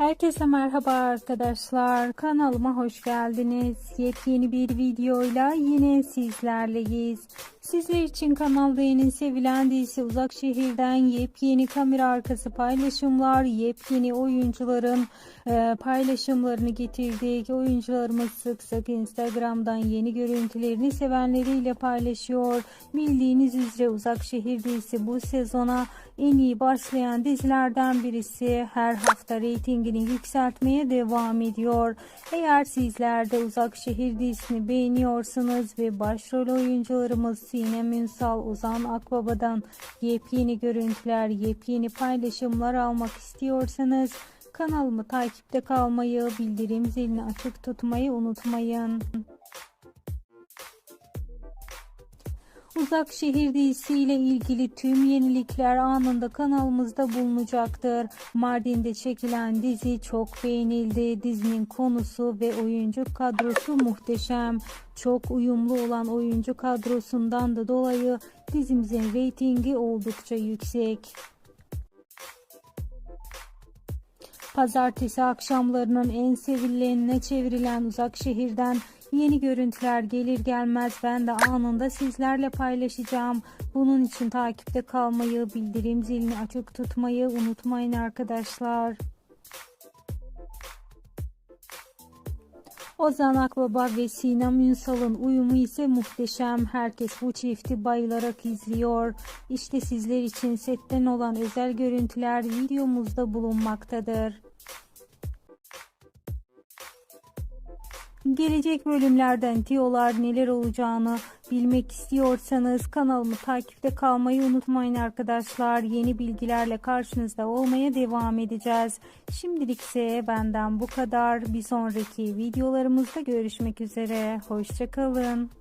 Herkese merhaba arkadaşlar. Kanalıma hoş geldiniz. Yepyeni bir videoyla yine sizlerleyiz. Sizler için kanalda en sevilen dizisi Uzak Şehir'den yepyeni kamera arkası paylaşımlar, yepyeni oyuncuların e, paylaşımlarını getirdik. Oyuncularımız sık sık Instagram'dan yeni görüntülerini sevenleriyle paylaşıyor. Bildiğiniz üzere Uzak Şehir dizisi bu sezona en iyi başlayan dizilerden birisi. Her hafta reytingini yükseltmeye devam ediyor. Eğer sizler de Uzak Şehir dizisini beğeniyorsanız ve başrol oyuncularımız Sinem Ünsal, Ozan Akbaba'dan yepyeni görüntüler, yepyeni paylaşımlar almak istiyorsanız kanalımı takipte kalmayı, bildirim zilini açık tutmayı unutmayın. Uzak Şehir dizisiyle ilgili tüm yenilikler anında kanalımızda bulunacaktır. Mardin'de çekilen dizi çok beğenildi. Dizinin konusu ve oyuncu kadrosu muhteşem. Çok uyumlu olan oyuncu kadrosundan da dolayı dizimizin reytingi oldukça yüksek. Pazartesi akşamlarının en sevilenine çevrilen Uzak Şehir'den yeni görüntüler gelir gelmez ben de anında sizlerle paylaşacağım. Bunun için takipte kalmayı, bildirim zilini açık tutmayı unutmayın arkadaşlar. Ozan Akbaba ve Sinem Ünsal'ın uyumu ise muhteşem. Herkes bu çifti bayılarak izliyor. İşte sizler için setten olan özel görüntüler videomuzda bulunmaktadır. Gelecek bölümlerden tiyolar neler olacağını bilmek istiyorsanız kanalımı takipte kalmayı unutmayın arkadaşlar. Yeni bilgilerle karşınızda olmaya devam edeceğiz. Şimdilik ise benden bu kadar. Bir sonraki videolarımızda görüşmek üzere. Hoşçakalın.